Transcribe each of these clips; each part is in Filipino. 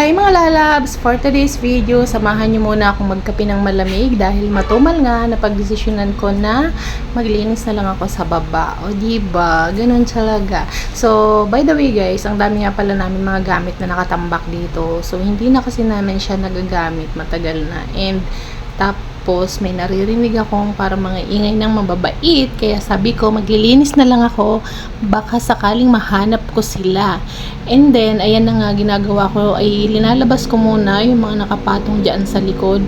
Hi mga lalabs! For today's video, samahan niyo muna akong magkape ng malamig dahil matumal nga na pagdesisyonan ko na maglinis na lang ako sa baba. O diba? Ganun talaga. So, by the way guys, ang dami nga pala namin mga gamit na nakatambak dito. So, hindi na kasi namin siya nagagamit matagal na. And, tapos, may naririnig akong para mga ingay ng mababait. Kaya sabi ko, maglilinis na lang ako. Baka sakaling mahanap ko sila. And then, ayan na nga ginagawa ko ay linalabas ko muna yung mga nakapatong dyan sa likod.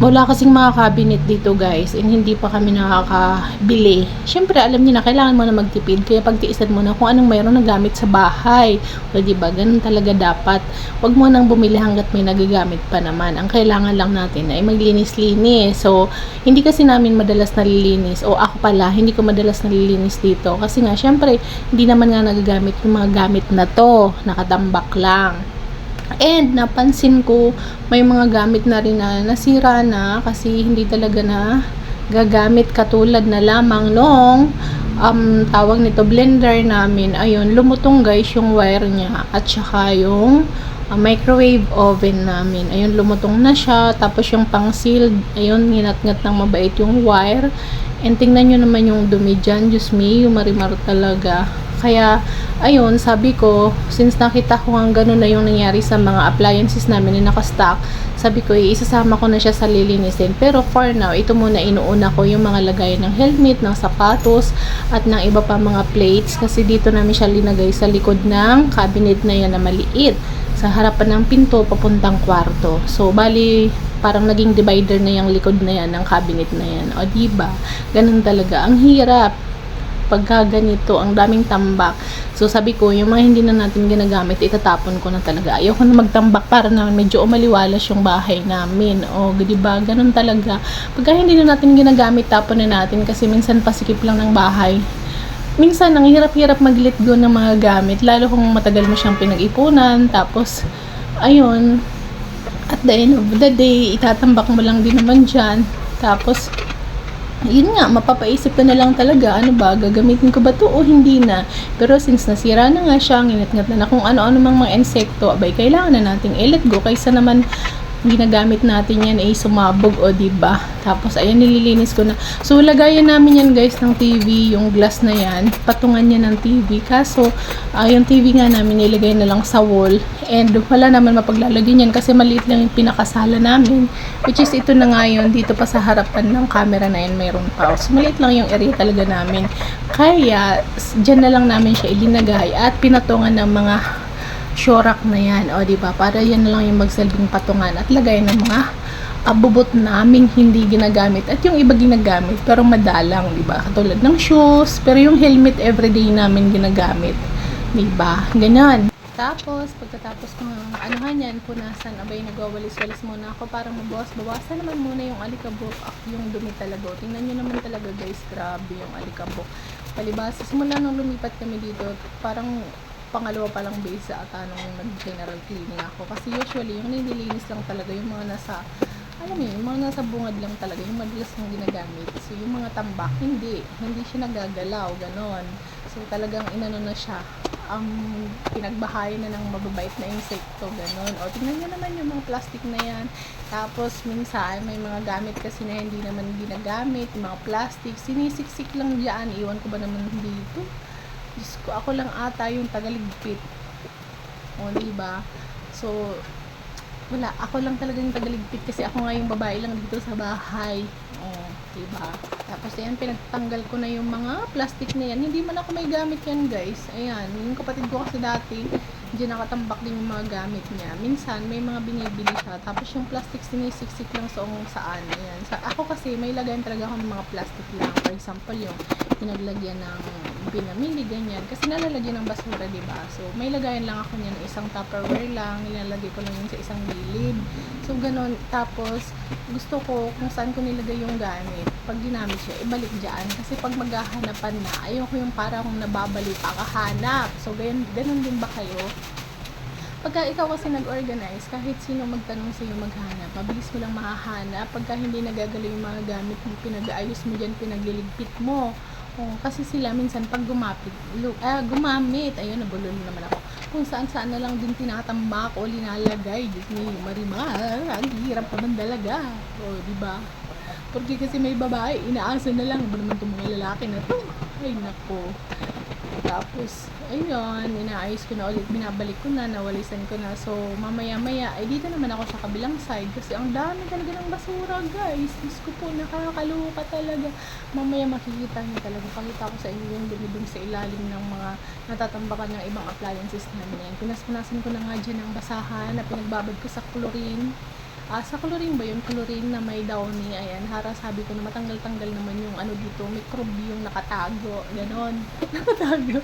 Wala kasing mga cabinet dito guys and hindi pa kami nakakabili. Siyempre alam niyo na kailangan mo na magtipid kaya pagtiisan mo na kung anong mayroon na gamit sa bahay. O ba ganun talaga dapat. Huwag mo nang bumili hanggat may nagagamit pa naman. Ang kailangan lang natin ay maglinis-linis. So hindi kasi namin madalas nalilinis o ako pala hindi ko madalas nalilinis dito kasi nga siyempre hindi naman nga nagagamit yung mga gamit na to. Nakatambak lang. And napansin ko may mga gamit na rin na nasira na kasi hindi talaga na gagamit katulad na lamang nung um, tawag nito blender namin. Ayun, lumutong guys yung wire niya at saka yung uh, microwave oven namin. Ayun, lumutong na siya. Tapos yung pang sealed, ayun, nginat-ngat ng mabait yung wire. And tingnan nyo naman yung dumi dyan. Diyos me, yung marimar talaga. Kaya, ayun, sabi ko, since nakita ko nga ganun na yung nangyari sa mga appliances namin na nakastock, sabi ko, isasama ko na siya sa lilinisin. Pero for now, ito muna inuuna ko yung mga lagay ng helmet, ng sapatos, at ng iba pa mga plates. Kasi dito namin siya linagay sa likod ng cabinet na yan na maliit. Sa harapan ng pinto, papuntang kwarto. So, bali, parang naging divider na yung likod na yan ng cabinet na yan. O, diba? Ganun talaga. Ang hirap pagka ganito, ang daming tambak. So, sabi ko, yung mga hindi na natin ginagamit, itatapon ko na talaga. Ayoko na magtambak para na medyo umaliwalas yung bahay namin. O, di ba? Ganun talaga. Pagka hindi na natin ginagamit, tapon na natin kasi minsan pasikip lang ng bahay. Minsan, ang hirap-hirap mag-let ng mga gamit, lalo kung matagal mo siyang pinag-ipunan, tapos, ayun, at the end of the day, itatambak mo lang din naman dyan. Tapos, yun nga, mapapaisip ka na lang talaga, ano ba, gagamitin ko ba to o hindi na. Pero since nasira na nga siya, nginat-ngat na na kung ano-ano mang mga insekto, abay, kailangan na nating i-let go kaysa naman ginagamit natin yan ay sumabog o di ba tapos ayan nililinis ko na. So lagayan namin yan guys ng TV yung glass na yan. Patungan niya ng TV kaso uh, yung TV nga namin nilagay na lang sa wall. And wala naman mapaglalagyan yan kasi maliit lang yung pinakasala namin. Which is ito na nga yun dito pa sa harapan ng camera na yan mayroon pa. So maliit lang yung area talaga namin. Kaya dyan na lang namin siya ilinagay at pinatungan ng mga shorak na yan. O, ba Para yan lang yung magsalbing patungan at lagay ng mga abubot naming hindi ginagamit at yung iba ginagamit pero madalang, di ba Katulad ng shoes, pero yung helmet everyday namin ginagamit. Di ba Ganyan. Tapos, pagkatapos ko ng anuhan yan, punasan, abay, nagwawalis-walis muna ako para mabawas-bawasan naman muna yung alikabok at yung dumi talaga. Tingnan nyo naman talaga guys, grabe yung alikabok. Palibas, simula nung lumipat kami dito, parang pangalawa pa lang base ata nung nag-general cleaning ako. Kasi usually, yung nililinis lang talaga yung mga nasa, alam mo yun, yung mga nasa bungad lang talaga, yung madalas lang ginagamit. So, yung mga tambak, hindi. Hindi siya nagagalaw, ganon. So, talagang inano na siya. Um, pinagbahay na ng mababait na insekto, ganon. O, tingnan nyo naman yung mga plastic na yan. Tapos, minsan, may mga gamit kasi na hindi naman ginagamit, yung mga plastic, sinisiksik lang dyan. Iwan ko ba naman dito? Diyos ko, ako lang ata yung tagaligpit. O, diba? So, wala. Ako lang talaga yung tagaligpit kasi ako nga yung babae lang dito sa bahay. O, diba? Tapos, ayan, pinagtanggal ko na yung mga plastic na yan. Hindi man ako may gamit yan, guys. Ayan, yung kapatid ko kasi dati, diyan nakatambak din yung mga gamit niya. Minsan, may mga binibili siya. Tapos, yung plastic sinisiksik lang sa saan. Ayan. Sa, ako kasi, may lagayan talaga ako ng mga plastic lang. For example, yung pinaglagyan ng pinamili, ganyan. Kasi nalalagyan ng basura, di ba? So, may lagayan lang ako niyan, isang tupperware lang, nilalagay ko lang yun sa isang gilid. So, ganun. Tapos, gusto ko kung saan ko nilagay yung gamit. Pag ginamit siya, ibalik dyan. Kasi pag maghahanapan na, ayoko yung parang nababali pa kahanap. So, ganun, ganun din ba kayo? Pagka ikaw kasi nag-organize, kahit sino magtanong sa iyo maghanap, mabilis mo lang mahahanap. Pagka hindi nagagalaw yung mga gamit mo, pinag-aayos mo dyan, pinagliligpit mo. Oh, kasi sila minsan pag gumapit, lu- ah, gumamit, ayun, nabulol naman ako. kung saan saan na lang din tinatambak o linalagay. Diyos ni Marimar, ang hirap naman talaga. O, di ba? Porque kasi may babae, inaasa na lang. Ba naman itong mga lalaki na to? Ay, nako. Tapos, ayun, inaayos ko na ulit, binabalik ko na, nawalisan ko na. So, mamaya-maya, ay dito naman ako sa kabilang side kasi ang dami talaga ng basura, guys. Diyos ko po, nakakaluka talaga. Mamaya makikita niyo talaga, pakita ko sa inyo yung dumidum sa ilalim ng mga natatambakan ng ibang appliances namin. Yan, pinas-pinasan ko na nga dyan ang basahan na pinagbabad ko sa chlorine. Ah, sa chlorine ba yun? Chlorine na may downy. Ayan, hara sabi ko na matanggal-tanggal naman yung ano dito, microbe yung nakatago. Ganon. nakatago.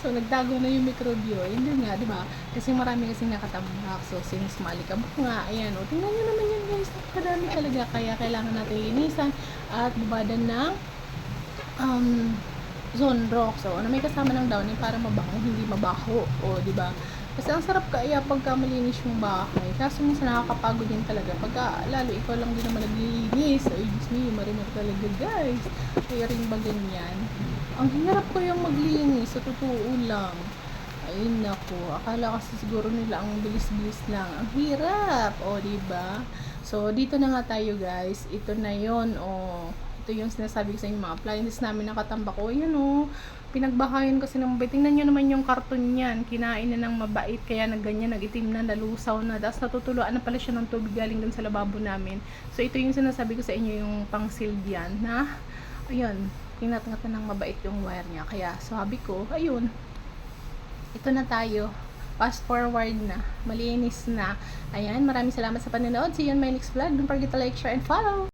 So, nagtago na yung microbe yun. Yun nga, di ba? Kasi marami kasing nakatambak. So, since malikabok nga, ayan, o, tingnan nyo naman yan guys. Nakadami talaga. Kaya kailangan natin linisan at bubadan ng um, zone rock. So, ano may kasama ng downy para mabango, hindi mabaho. O, di ba? Kasi ang sarap kaya pagka malinis yung bahay. Kaso minsan nakakapagod yan talaga. Pagka lalo ikaw lang din naman naglilinis. Ay, Diyos me, marimar talaga guys. Kaya rin ba ganyan? Ang hirap ko yung maglinis. Sa totoo lang. Ay, nako. Akala kasi siguro nila ang bilis-bilis lang. Ang hirap. O, di ba? So, dito na nga tayo guys. Ito na yon O, ito yung sinasabi ko sa inyo mga appliances namin nakatambak. O, yan o. Pinagbahayan kasi ng mabait. Tingnan nyo naman yung karton niyan. Kinain na ng mabait. Kaya nagganyan, nagitim na, nalusaw na. Tapos natutuluan na pala siya ng tubig galing dun sa lababo namin. So, ito yung sinasabi ko sa inyo yung pang yan na, ayun, tinatngat na ng mabait yung wire niya. Kaya, sabi ko, ayun, ito na tayo. Fast forward na. Malinis na. Ayan, maraming salamat sa panonood. See you on my next vlog. Don't forget to like, share, and follow.